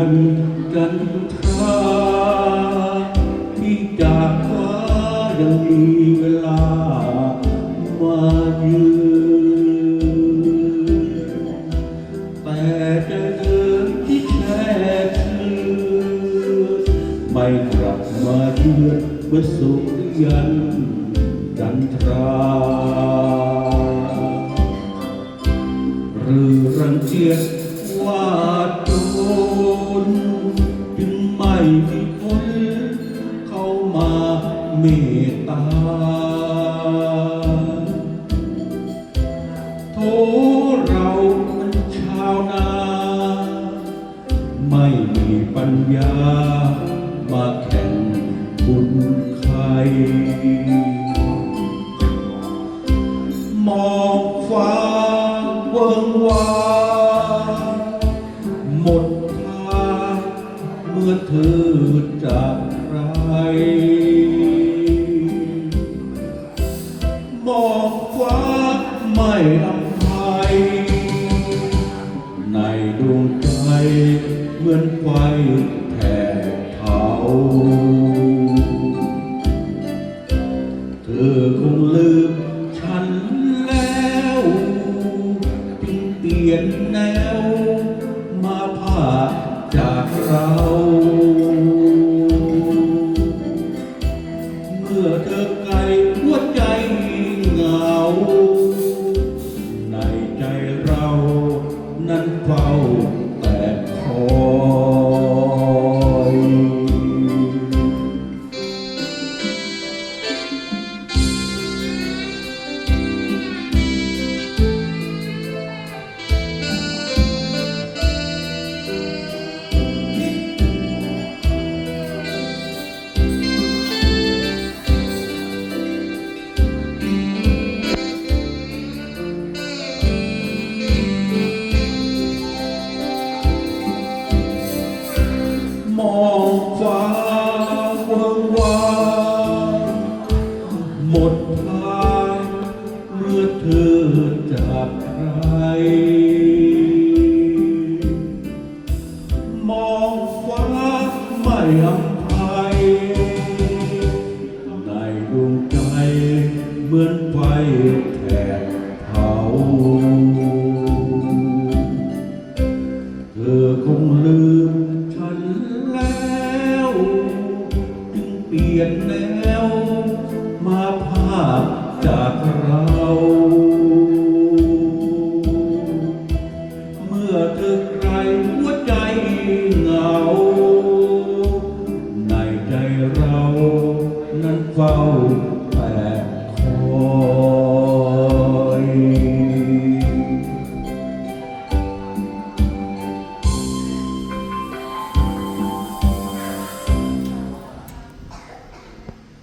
ันจันทราที่จากฟ้ายังมีเวลามายืนแต่จะเดินที่แช่ชื่นไม่กลับมาเยือนเมื่อสุขยันจันทรา ไม่มีปัญญา มาแข่งบุญใคร มองฟ้าเวิงวางหมดทางเมื่อเธอจากใครมองฟ้าไม่อภั ดวงใจเหมือนไฟแผ่เผา เธอคงลืมฉันแล้วจึงเปลี่ยนแนว มาพาจากเรา นั้ มองฟ้าเวิงวางหมดทางเมื่อเธอจากใคร มองฟ้าไม่อภัยในดวงใจเหมือนไฟแทนเผา ยนแนว มาภาพจากเรา เมื่อเธอใครหัวใจเหงา ในใจเรานั้นเฝ้าแต่คอ